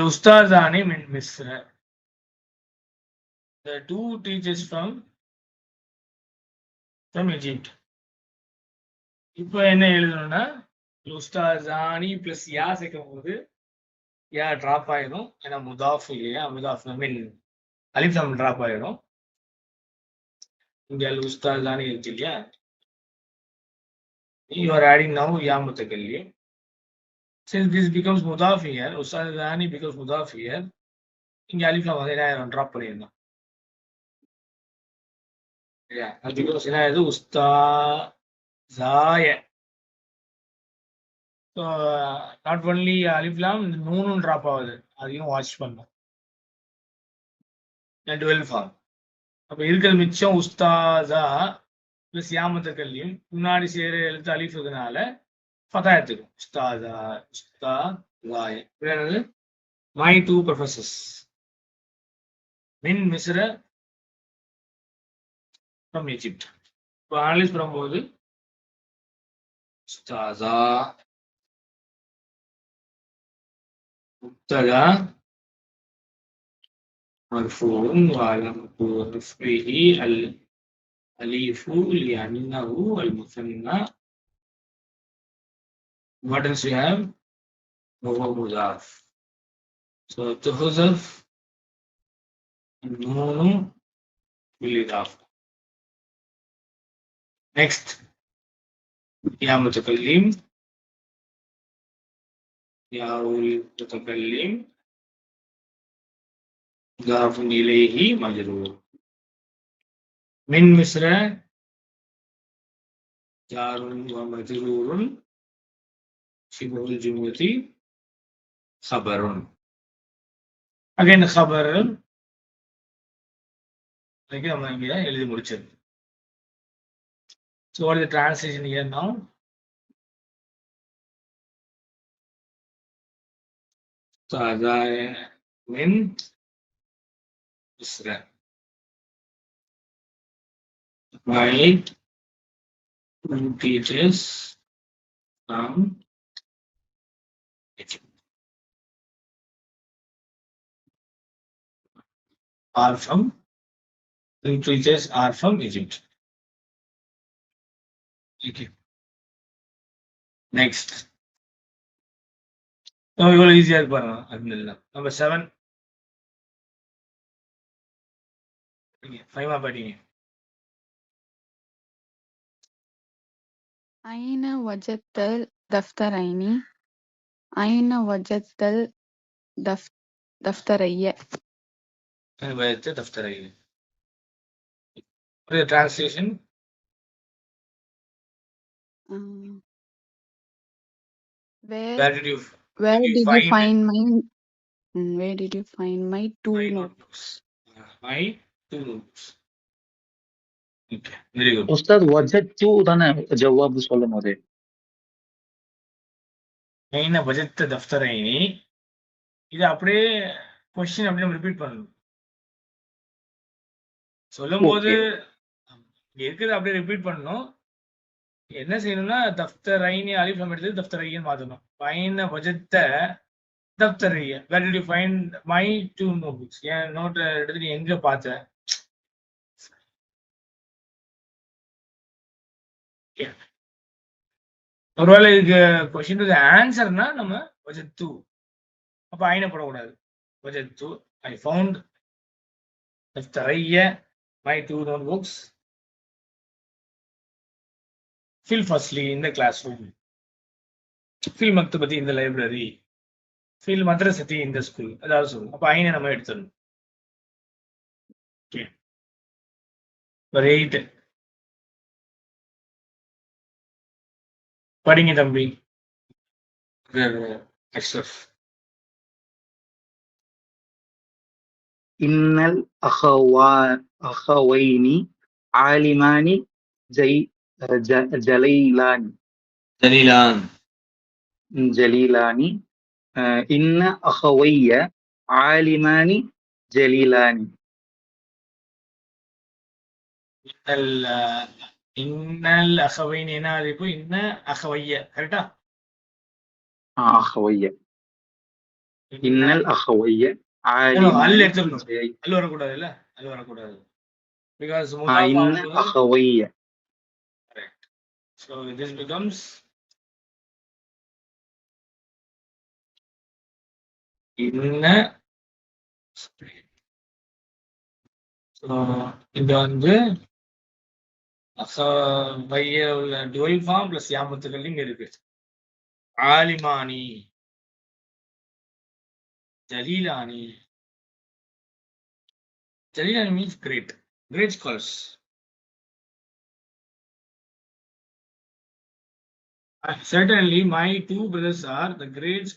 Ustad Anim in Misra. The two teachers from from Egypt. இப்போ என்ன எழுதணும்னா லுஸ்தாசானி plus யா சேர்க்கும் போது யா ட்ராப் ஆயிடும். ஏன்னா முதாஃப் இல்லையா? முதாஃப் மீன் அலிஃப்லாம் ட்ராப் ஆயிடும். இங்கே லுஸ்தாசானி இருக்கு இல்லையா? யூ ஆர் ஆடிங் நவ் யா முத்தக்கல்லியும் since this becomes mudaf here ustazani becomes mudaf here இங்க அலிஃப் லாம் வந்து என்ன ஆயிரும் டிராப் Yeah, அது because என்ன ஆயிடுது உஸ்தாசாய ஸோ நாட் ஒன்லி அலிஃப்லாம் இந்த நூனும் ட்ராப் ஆகுது. அதையும் வாட்ச் பண்ணும். டுவெல் ஃபார்ம் அப்போ இருக்கிற மிச்சம் உஸ்தாதா ப்ளஸ் யாமத்த கல்வியும் முன்னாடி சேர எழுத்து அலிஃபுனால இருக்கிறதுனால ஃபதா எடுத்துக்கும் உஸ்தாதா உஸ்தா லாய என்னது மை டூ ப்ரொஃபசர்ஸ் மின் மிஸ்ர ஃப்ரம் எஜிப்ட் இப்போ அனலைஸ் பண்ணும்போது உஸ்தாதா مبتدا مرفوع وعلامة رفعه الأليف لأنه المثنى what else we have? Mughuzaf. So Tuhuzaf and Munu Bilidaf. Next, या मुतकलम या मुतकलम गाफ नीले ही मजरूर मिन मिस्र चार मजरूर शिबुल जुमूती खबर अगेन खबर देखिए हमने इंडिया எழுதி முடிச்சது so what is the translation here now tazae min isra my teachers from are from two teachers are from Egypt. Okay. Next. நம்ம இவ்வளோ ஈஸியாக இருக்கு பாருங்க அல்ஹம்துலில்லாஹ் நம்பர் செவன் ஃபைவா படிங்க أين وجدت الدفترين؟ أين وجدت الدفترية؟ I went to Daftaraya. What is the translation? Um, where, where did you where did you did you find find my where did you find my two my notebooks? notebooks? My two notebooks. Okay, very good. Ustad, what's that wajadtu udana jawab sollamodu. ஐன பஜத்த தஃப்தரைனி இது அப்படியே question அப்படியே repeat பண்ணணும். சொல்லும்போது இங்க இருக்கிறது அப்படியே repeat பண்ணணும். என்ன செய்யணும்னா தஃப்தரைனி அலிஃப் லம் எடுத்து தஃப்தரையன்னு மாத்தணும். ஐன பஜத்த தஃப்தரைய where you find my two notebooks என் நோட்டை எடுத்து நீ எங்க பார்த்த. ஒருவேளை இதுக்கு கொஸ்டின் ஆன்சர்னா நம்ம வஜத்து அப்போ ஐனை போடக்கூடாது. வஜத்து I found my two notebooks fill firstly இந்த கிளாஸ் ரூம் ஃபில் மக்தபதி இந்த லைப்ரரி ஃபில் மதரசதி இந்த ஸ்கூல் அதாவது சொல்லுங்க அப்போ ஐனை நம்ம எடுத்துடணும். ஓகே நம்பர் படிங்க தம்பி அஷ்ரஃப் இன்னல் அஹவா அஹவைனி ஆலிமானி ஜெய் ஜ- ஜலைலானி ஜலீலான் ஜலீலானி அஹ், இன்ன அஹவைய ஆலிமானி ஜலீலானி இன்னல் இன்னல் அகவைன் என்ன அது இப்போ இன்ன அகவைய. கரெக்டா? ஆ, அஹவைய இன்னல் அஹவைய அல் எடுத்துக்கணும். அல் வரக்கூடாது இல்ல அல் வரக்கூடாது. பிகாஸ் ஆ, இன்ன அஹவைய so this becomes இன்ன இது வந்து டுவெல் ஃபார்ம் பிளஸ் யாமத்துகள் இங்க இருக்கு ஆலிமானி ஜலீலானி ஜலீலானி means great great scholars certainly my two brothers are the great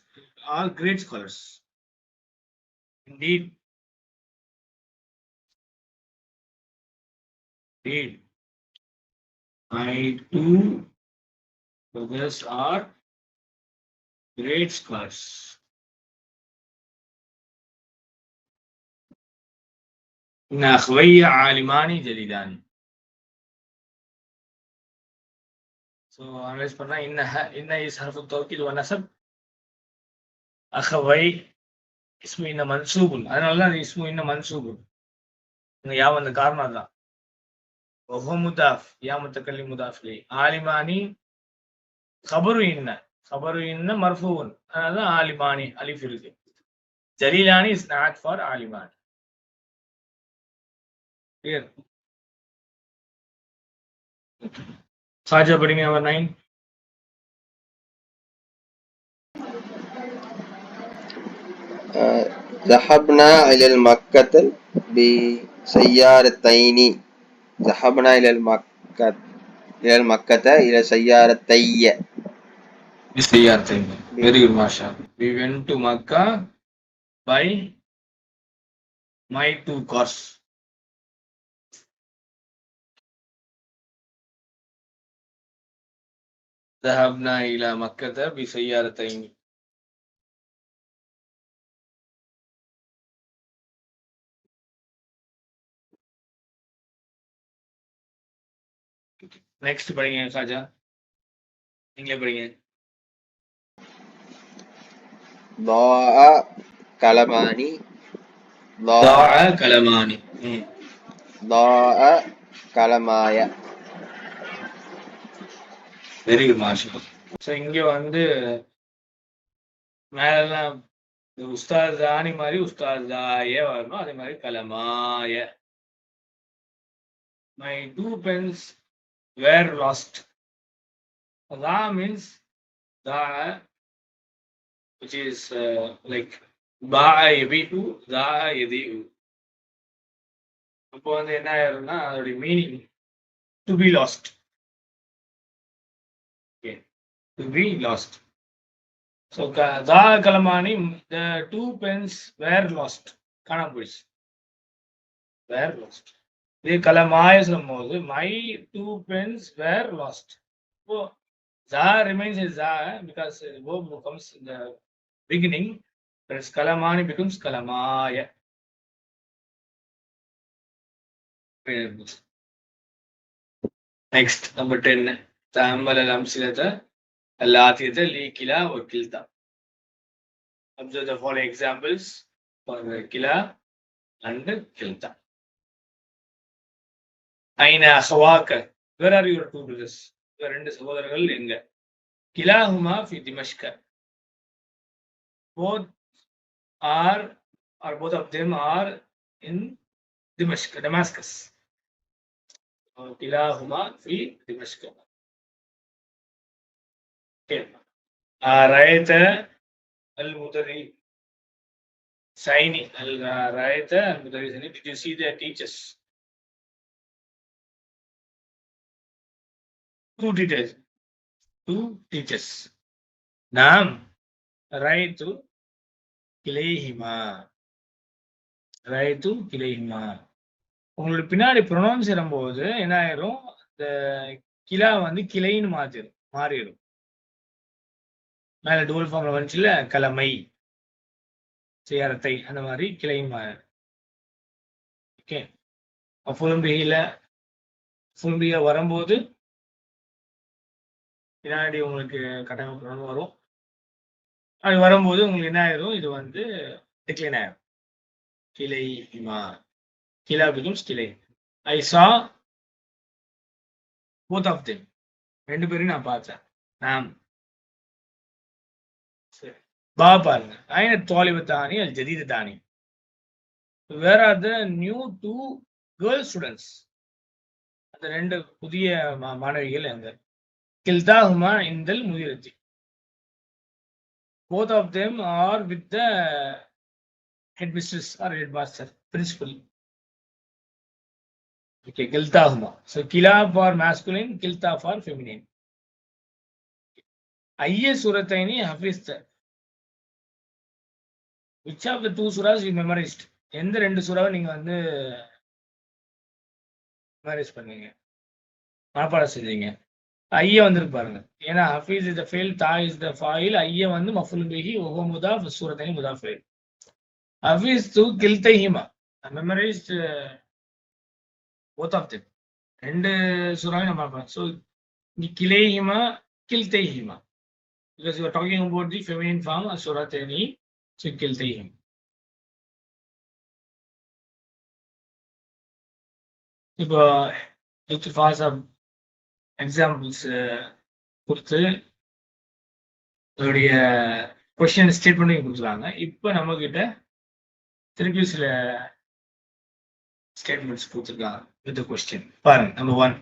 are great scholars indeed indeed my two brothers are great scholars إن أخوي عالمان جليلان So analyze பண்ணா இன்ன ஹ- இன்ன is harfu tawkid wa nasab அகவை இஸ்மு இன்ன மன்சூபுன் அதனால தான் இஸ்மு இன்ன மன்சூபுன் இந்த யா வந்து காரணம் தான் وهو مضاف يا متكلم مضاف لي عالماني خبر إن خبر إن مرفوع هذا عالماني ألف رزق جليلاني is not for عالماني clear Saja putting number nine ذهبنا إلى المكة بسيارتين ذهبنا إلى المكة إلى المكة إلى سيارتي بسيارتين very good masha we went to Makkah by my two cars ذهبنا إلى مكة بسيارتين next படிங்க சாஜா நீங்களே படிங்க ضاع كلمان ضاع ضاع كلمان ம். ضاع كلماي வெரி குட் மாஷா ஸோ இங்க வந்து மேலாம் இந்த உஸ்தாத் தானி மாதிரி உஸ்தாத் தாய வரணும் அதே மாதிரி கலமாய my two pens were lost தா மீன்ஸ் தா which is uh, like பா எபிஹு தா எதிஹு அப்போ வந்து என்ன ஆயிரும்னா அதோடைய meaning to be lost to be lost. So ka- Da Kalamani, the two pens were lost. காணாம போயிடுச்சு were lost. இது கலமாய சொல்லும் போது my two pens were lost இப்போ ஜா ரிமைன்ஸ் இஸ் ஜா பிகாஸ் ஓ பிகம்ஸ் இந்த பிகினிங் பிளஸ் கலமானி பிகம்ஸ் கலமாய நெக்ஸ்ட் நம்பர் டென் தாமல் அம்சிலத்தை எல்லாத்தியத்தை லீக்கிலா வக்கீல் தான் அப்சர்வ் த ஃபாலோ எக்ஸாம்பிள்ஸ் கிலா and கில்தா أين أخواك where are your two brothers your ரெண்டு சகோதரர்கள் எங்க கிலாஹுமா في دمشق both are or both of them are in دمشق Damascus كلاهما في دمشق Okay. رأيت المدري سايني رأيت المدرسين did you see the teachers two teachers. Two teachers. Naam. Raitu kilayhima. Raitu kilayhima. உங்களோட பின்னாடி pronounce செய்யும்போது என்ன ஆயிரும் இந்த கிளா வந்து கிளைன்னு மாத்திரும் மாறிடும் மேல டூல் ஃபார்ம்ல வந்துச்சுல கலமை சேரத்தை அந்த மாதிரி கிளையும் மாறிடும் ஓகே ஃபுல்பியில் ஃபுல்பியில் வரும்போது பின்னாடி உங்களுக்கு கட்டமைப்பு வரும். அது வரும்போது உங்களுக்கு என்ன ஆயிரும்? இது வந்து டிக்ளைன் ஆயிரும். கிளை இமா கிலா பிகம்ஸ் கிளை. ஐ சா போத் ஆஃப் தெம் ரெண்டு பேரையும் நான் பார்த்தேன். நாம் சரி. பா பாருங்க. ஐன தோலிவு தானி அல் ஜதீது தானி. Where are the new two girl students அந்த ரெண்டு புதிய மா- மாணவிகள் எங்க? கில்தாகுமா இந்தல் முதிரஜி both of them are with the headmistress are headmaster principal okay கில்தாஹுமா so கிலா ஃபார் மாஸ்குலின் கில்தா ஃபார் ஃபெமினின் ஐய சுரத்தைனி ஹஃபிஸ்த which of the two Sura's you memorized எந்த ரெண்டு சுறாவை நீங்கள் வந்து மெமரைஸ் பண்ணீங்க மனப்பாடம் செஞ்சீங்க ஐயா வந்துருக்கு பாருங்க. ஏன்னா ஹஃபீஸ் இஸ் த ஃபெயில் தா இஸ் த ஃபாயில் ஐயா வந்து மஃபுல் பிஹி ஒஹோ முதாஃப் சூரத்தைனி முதாஃபில் ஹஃபீஸ் து கில்தைஹிமா மெமரைஸ் போத் ஆஃப் தெம் ரெண்டு சூறாவையும் நம்ம பார்ப்போம் ஸோ நீ கிளே ஹிமா கில்தை Hima because you are talking about the feminine form சூரத்தைனி so கில்தை ஹிமா இப்போ ஃபாஸ் ஆஃப் எக்ஸாம்பிள்ஸ் கொடுத்து அதோடைய கொஸ்டின் ஸ்டேட்மெண்ட்டையும் கொடுத்துருக்காங்க. இப்போ நம்ம கிட்ட திருப்பி சில ஸ்டேட்மெண்ட்ஸ் கொடுத்துருக்காங்க வித் கொஸ்டின் பாருங்க நம்பர் ஒன்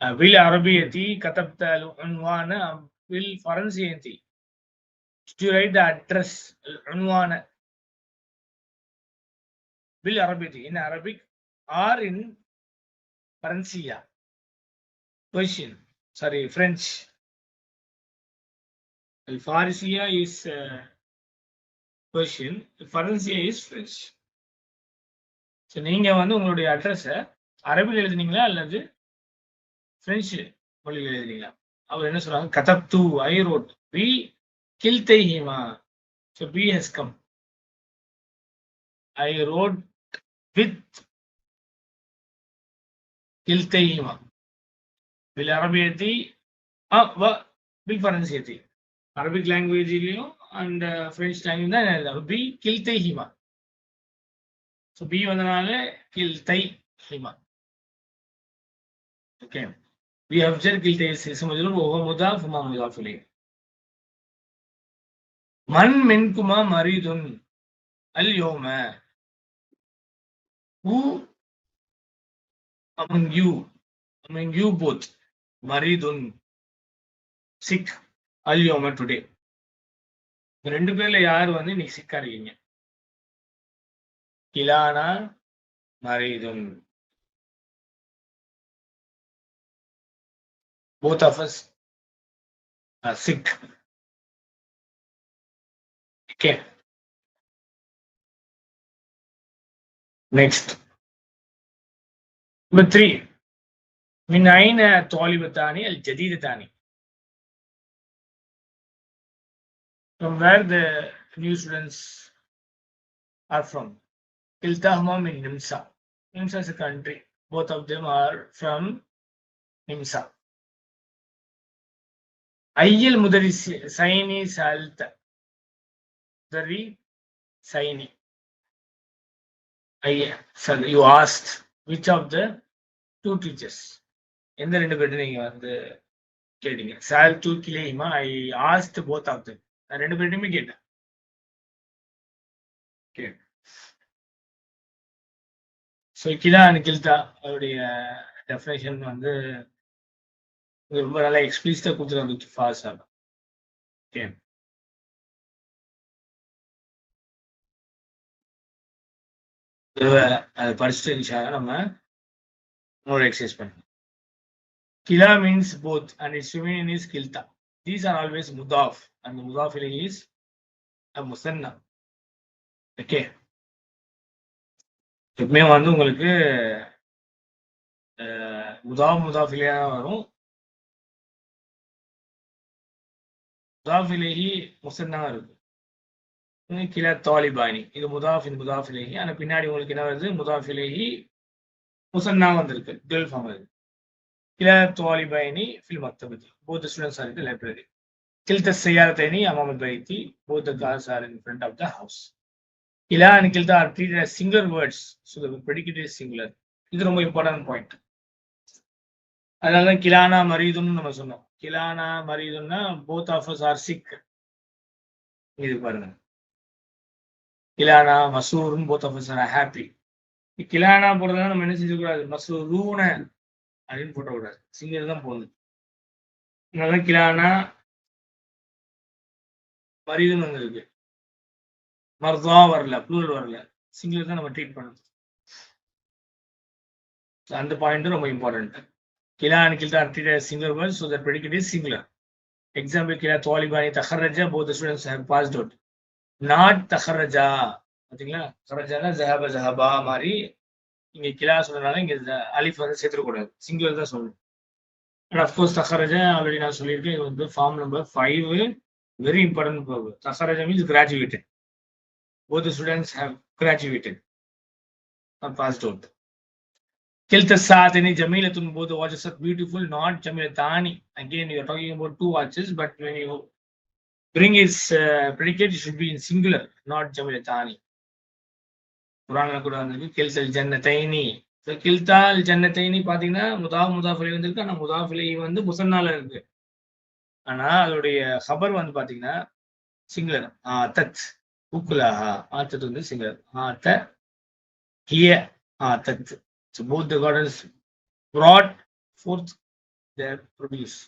வில் அரபியத்தி கதப்த அன்வான வில் ஃபரன்சியத்தி டு ரைட் த அட்ரஸ் அன்வான வில் அரபியத்தி இன் அரபிக் ஆர் இன் ஃபரன்சியா Persian, sorry, French. Al-Farisiya is uh, Persian, Faransiyya is French. So நீங்கள் வந்து உங்களுடைய அட்ரஸை அரபில் எழுதுனீங்களா அல்லது ஃப்ரெஞ்சு மொழியில் எழுதுனீங்களா? அவர் என்ன சொல்றாங்க? கதப் தூ ஐ ரோட் பி கில் தைஹிமா so B has come I wrote with kill ஹீமா. ബിലറബിയത്തി ബിൽഫറൻസിയത്തി അറബിക് ലാംഗ്വേജിലെയും அண்ட் ஃப்ரெஞ்ச் லாங்குவேஜ் தான் எழுதலாம் பி கில்தை ஹிமா ஸோ பி வந்தனால கில்தை ஹிமா ஓகே वी अफजर किलते से समझ लो वो मुदाफ हुमा मुदाफ इले मन मिनकुमा मरीदुन अल यौम who among you among you both மரீதுன் சிக் அல்யோம டுடே. ரெண்டு பேர்ல யார் வந்து இன்னைக்கு சிக்கா இருக்கீங்க? கிலானா மரீதுன்? Both of us sick okay next number three من أين الطالبتان الجديدتان from where the new students are from كلتاهما من نمسا نمسا is a country both of them are from نمسا أي المدرس سيني سألت دري سيني أي so you asked which of the two teachers எந்த ரெண்டு பேர்ட்டு நீங்க வந்து கேட்டீங்க? சால் டூ கிளேமா I asked both of them நான் ரெண்டு பேர்ட்டுமே கேட்டேன். கே ஸோ கிலா அண்ட் கில்தா அவருடைய டெஃபினேஷன் வந்து ரொம்ப நல்லா எக்ஸ்பிளிசிட்டா கொடுத்துருக்காங்க ஃபாஸ்ட் ஆகும் ஓகே அதை படிச்சுட்டு இருந்துச்சா நம்ம இன்னொரு எக்ஸசைஸ் பண்ணணும் Kila means both and its feminine is kilta. These are always mudaf and the mudaf ilayhi is a musanna. Okay. எப்பவுமே வந்து உங்களுக்கு uh, முதாஃப் முதாஃபிலியா வரும்? முதாஃபிலேஹி முசன்னா இருக்கு. கிலா தாலிபானி. இது முதாஃப் இது முதாஃபிலேஹி ஆனால் பின்னாடி உங்களுக்கு என்ன வருது? முதாஃபிலேஹி முசன்னா வந்திருக்கு. கேர்ள் ஃபார்ம் வருது கிலா பயணி ஃபில் மக்தபதி. போத் ஸ்டூடெண்ட்ஸ் ஆர் இந்த library kilta sayyarataini amam al-bayti both the cars are in front of the house. kila and are are treated as singular words so the predicate is singular. இது ரொம்ப important point அதனால கிலானா மரீதுன்னு நம்ம சொன்னோம். கிலானா மரீதுன்னா both of us are sick இது பாருங்க. கிலானா மசூர்னு both of us are happy கிலானா போடுறதுனா நம்ம என்ன செஞ்சக்கூடாது மசூரூன அப்படின்னு போட்டக்கூடாது. சிங்கிள் தான் போகணும் நினைக்கலானா கிலானா ஒன்று வந்திருக்கு மருதா வரல ப்ளூரல் வரல. சிங்கிள் தான் நம்ம ட்ரீட் பண்ணணும். அந்த பாயிண்ட் ரொம்ப இம்பார்ட்டன்ட் கிலா and கில்டா treat single word so that so that predicate is கிலா தோலிபானி தஹர்ரஜா both students have passed out not தஹர்ரஜா. பாத்தீங்களா? தஹர்ரஜானா ஜஹாபா ஜஹபா மாதிரி இங்க கிலா சொல்றதுனால இங்க இந்த அலிஃப் வந்து சேர்த்துக்கூடாது சிங்குலர் தான் சொல்லணும் அண்ட் அஃப்கோர்ஸ் தஹரஜா ஆல்ரெடி நான் சொல்லியிருக்கேன் இது வந்து form number five very important problem தஹரஜா means graduated both the students have graduated or passed out kilta saatini jamilatun both the watches are beautiful not jamilatani again you are talking about two watches but when you bring its uh, predicate it should be in singular not jamilatani குரானில் கூட வந்திருக்கு கில்தல் ஜன்னத்தைனி. So கில்தால் ஜன்னத்தைனி பார்த்தீங்கன்னா முதா முதாஃபிலை வந்திருக்கு. ஆனால் முதாஃபிலை வந்து முசன்னால இருக்கு. ஆனா அதோடைய ஹபர் வந்து பார்த்தீங்கன்னா சிங்குலர் தத் உக்குலாஹா ஆத்தத் வந்து சிங்குலர் ஆத்த. ஹிய ஆத்தத் so both the gardens brought forth their produce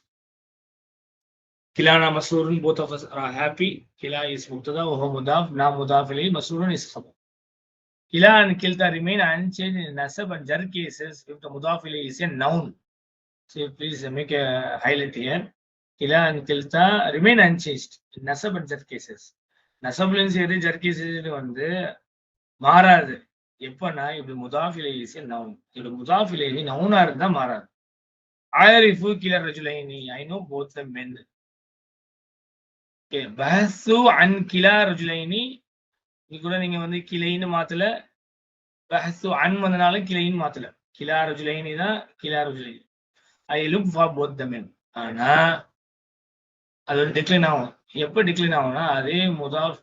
கிலானா மசூரன் both of us are happy. kila is mubtada wa huwa mudaf முதாஃப் mudaf ilayhi masrurun is Kila and kilta remain unchanged in nasab and jar cases if the mudaf ilayhi is a noun. So please make a highlight here. Kila and kilta remain unchanged in nasab and jar cases. நசப்லயும் சரி ஜர் cases வந்து மாறாது எப்பன்னா இப்படி முதாஃபிலை is noun இப்படி முதாஃபிலை நவுனா இருந்தா மாறாது ஆயரிஃபு கில ரஜுலைனி I know both the men பஹசு அன் கிலா ரஜுலைனி இது கூட நீங்க வந்து கிளைன்னு மாத்தல. பஹசு அன் வந்தனால கிளைன்னு மாத்தல. கிலா ருஜுலைனி தான் கிலா ரஜுலைனி. I look for both the men. ஆனா அது வந்து டிக்ளைன் ஆகும். எப்ப டிக்ளைன் ஆகும்னா அதே முதாஃப்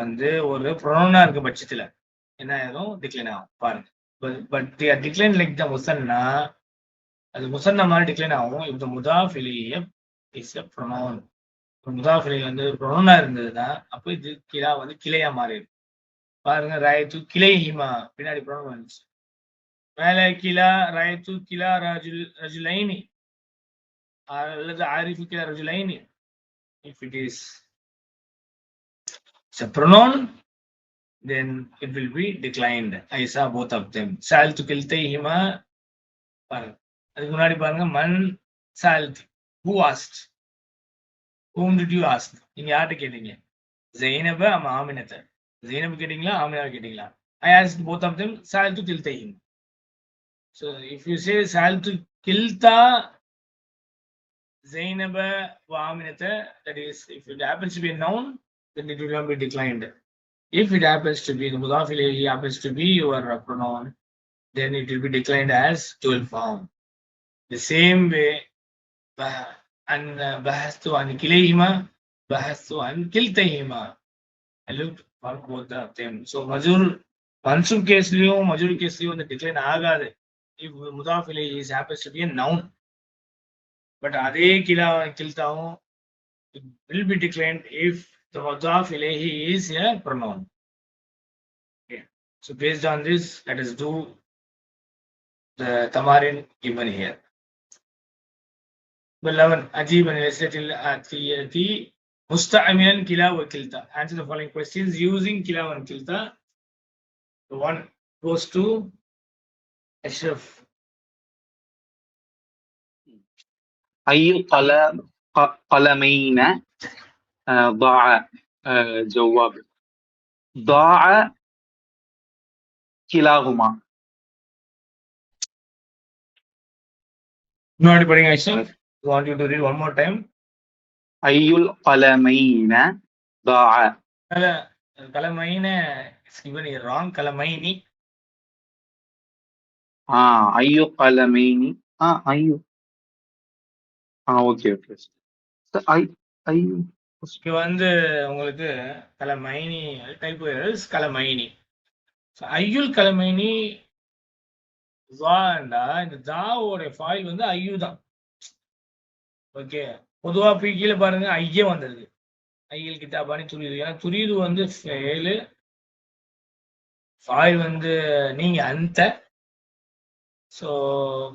வந்து ஒரு ப்ரொனவுனா இருக்க பட்சத்துல என்ன ஆயிரும்? டிக்ளைன் ஆகும். பாருங்க. பட் டிக்ளைன் லைக் த முசன்னா அது முசன்னா மாதிரி டிக்ளைன் ஆகும். இந்த முதாஃப் இலைய இஸ் எ ப்ரொனவுன் முதாஃப் இலை வந்து ப்ரொனவுனா இருந்ததுன்னா அப்போ இது கிலா வந்து கிளையா மாறிடும் பாருங்க ராயத்து கிளை ஹிமா பின்னாடி ப்ரொனவுன் வந்துச்சு மேலே கிலா ராயத்து கிலா ராஜு ரஜுலைனி அல்லது ஆரிஃபு கிலா ரஜுலைனி if it is It's a pronoun, then it will be declined. I saw both of them. Saltu kiltayhima. பாருங்க அதுக்கு முன்னாடி பாருங்க மன் சால்த் who asked whom did you ask நீங்க யார்கிட்ட கேட்டீங்க ஜெயினப ஆமா ஆமினத்தை ஜெயினப் கேட்டீங்களா ஆமினாவை கேட்டீங்களா I ask both of them சால்து கில்தைஹிம் so if you சே சால்து கில்தா ஜெயினப ஆமினத்தை that is if it happens to be noun then it will not be declined. If it happens to be the mudaf ilayhi happens to be your uh, pronoun, then it will be declined as dual form. The same way, uh, tamarin given here. Beloved, Ajib and Lesatil Atiyati Musta'amilan Kila wa Kilta. Answer the following questions using Kila and Kilta. The one goes to Ashraf. أي قلم ق- قلمين آه، ضاع آه، جواب ضاع كلاهما Not putting Ashraf. want you to read one more time. ஐயுல் கலமைன தாஅ கலமைன is given wrong கலமைனி. ஆ ஐயு கலமைனி ஆ ஐயு. ஆ ஓகே ஓகே. ஐ ஐயு. இங்க வந்து உங்களுக்கு கலமைனி டைப் இஸ் கலமைனி. ஐயுல் கலமைனி ஜாண்டா இந்த ஜாவோட ஃபாயில் வந்து ஐயு தான் ஓகே பொதுவா போய் கீழே பாருங்க ஐயே வந்துருது ஐயல் கிட்டாபானி துரியுது. ஏன்னா துரியுது வந்து ஏழு ஃபாய் வந்து நீங்க அந்த ஸோ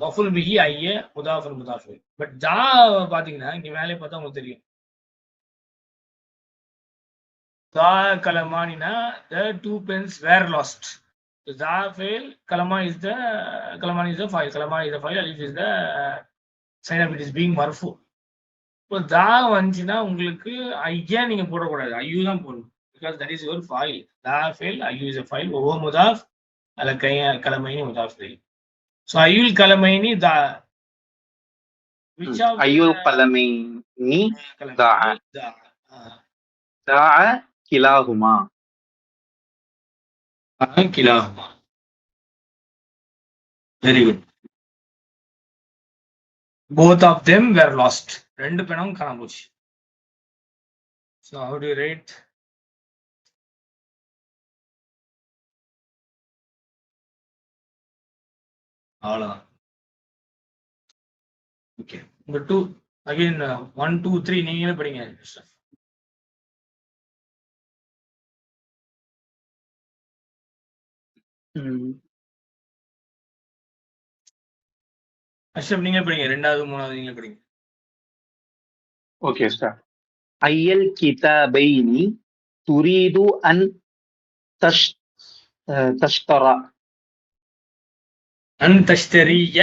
மஃபுல் பிஹி ஐய முதாஃபுல் முதாஃபுல் பட் ஜா பாத்தீங்கன்னா இங்க வேலையை பார்த்தா உங்களுக்கு தெரியும். ஜா கலமானினா the two pens were lost ஜா ஃபெயில் கலமா இஸ் த கலமானி இஸ் த ஃபைல் கலமா இஸ் த ஃபைல் அலிஃப் is the sign of it is being மர்ஃபு இப்போ ஜா வந்துச்சுன்னா உங்களுக்கு ஐயா நீங்க போடக்கூடாது? ஐயூ தான் போடணும். பிகாஸ் தட் இஸ் யுவர் ஃபைல் ஜா ஃபெயில் ஐயூ இஸ் ஃபைல் ஒவ்வொ முதாஃப் அல கைய கலமைனி முதாஃப் ஃபெயில் ஸோ ஐயுல் கலமைனி தா ஐயுல் கலமைனி தா. தா கிலாஹுமா கிலாஹுமா very good both of them were lost. ரெண்டு பேரும் காணாம போச்சு. ஸோ ஹவு டு ரைட் அவ்வளோதான் ஓகே இந்த two again one two three நீங்களே படிங்க ம். அஷ்ரப் நீங்க படிங்க. ரெண்டாவது மூணாவது நீங்க படிங்க. ஓகே சார் ஐயல் கிதாபைனி துரீது அன் தஷ் தஷ்தரா அன் தஷ்தரிய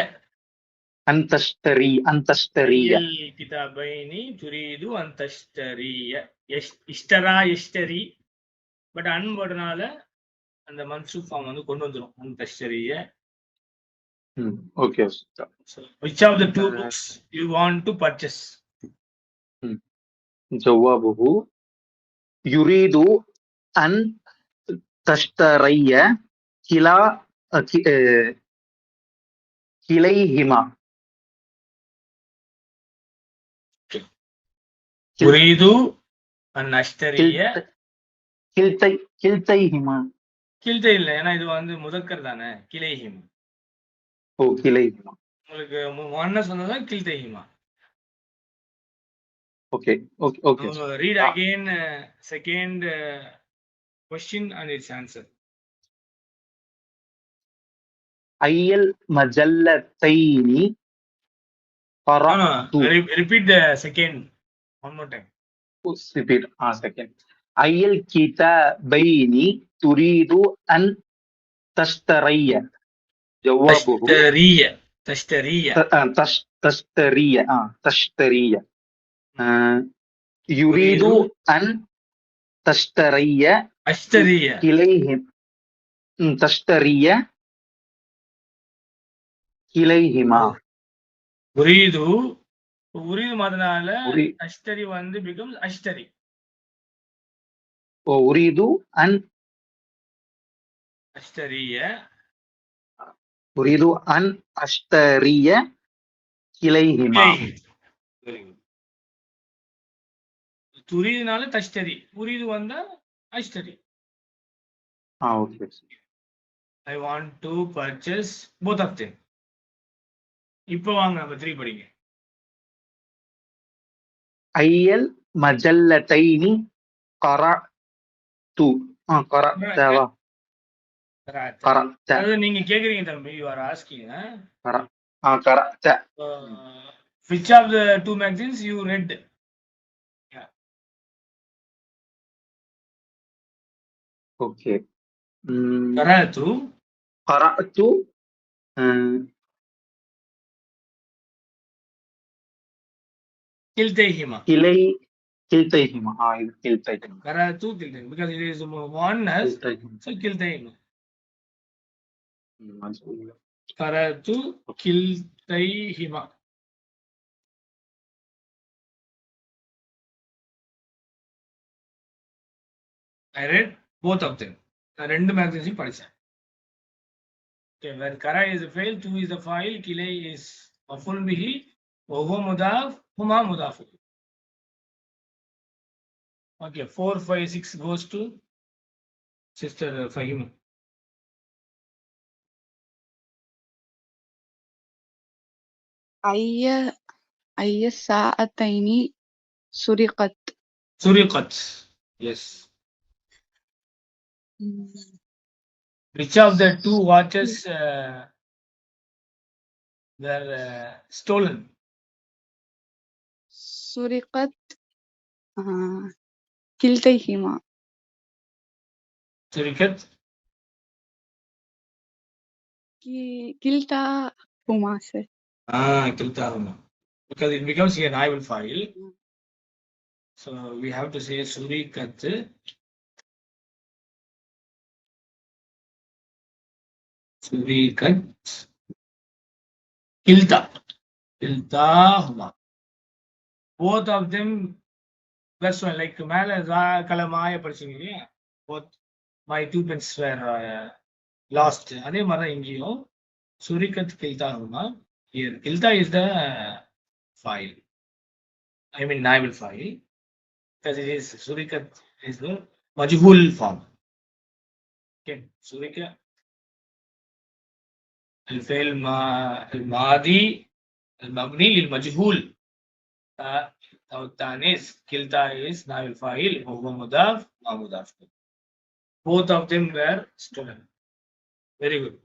அன் தஷ்தரி அன் தஷ்தரிய கிதாபைனி துரீது அன் தஷ்தரிய எஷ்- இஷ்டரா இஷ்டரி பட் அன் போடுறதுனால அந்த மன்சூப் ஃபார்ம் வந்து கொண்டு வந்துரும். அன் தஷ்தரிய ம், okay sir So, which of the two books you want to purchase? جوابه يريد أن تشتري كلا ك- آه، كليهما تريد أن أشتري كلت- كلتي كلتيهما கில்தே இல்ல ஏன்னா இது வந்து முதக்கர் தானே கிளைஹிம் ஓ கிளை. உங்களுக்கு முஹன்னஸ் வந்தா கில்தை இமாம் okay okay okay. Read again second question and it's answer ஐயல் மஜல்லத்தைனி repeat the. Second one more time repeat ah second ஐயல் கிதா பைனி துரீது அன் தஸ்தரைய جوابه تشتري تشتري تشتري آه تشتري آه يريد أن تشتري أشتري كليهم تشتري كليهما أريد أريد معناه أشتري وند becomes أشتري أريد أن أشتري புரியுது? அன் அஷ்தரிய கிளைஹிமா. துரிதுனால தஷ்டரி. உரிது வந்தா அஷ்டரி. ஆ okay. I want to purchase both of them இப்போ வாங்க நம்ம த்ரீ படிங்க. ஐயல் மஜல்லத்தைனி கரா தூ. ஆ கரா தேவா. கராத்தே நீங்க கேக்குறீங்க தம்பி which of the two magazines you read yeah okay mm. qara'tu qara'tu uh, kiltayhima kilay kiltayhima ah kiltayhima qara'tu kiltayhima because it is one as so kiltayhima करतु किल्तैहिम I read both of them. ரெண்டு மேக்சின்ஸையும் படித்தேன் okay where கரா is ஃபெயில் two is ஃபைல் கிளை is மஃபுல் பிஹி ஒவ்வொ முதாஃப் ஹுமா முதாஃப் okay four five six goes to sister Fahima أي أي الساعتين سرقت سرقت. Yes. مم. Which of the two watches uh, were uh, stolen? سرقت آه. كلتيهما سرقت. كي- كلتاهما sir. Ah, Kiltarama. Because it becomes a naval file. So we have to say Surikat. Surikat. Kilta. Kiltahuma. Both of them, plus one, like Mala Kalamaya Persian, both my two pens were uh, lost. அதே மாதிரி இங்கேயும் சுரிகத் கில்தாகுமா here kilta is the file I mean naibal file because it is surikat is the majhul form okay surika الفعل الما- الماضي المبني للمجهول آه، أو التانيث كلتا is نائب الفاعل وهو مضاف ومضاف both of them were stolen very good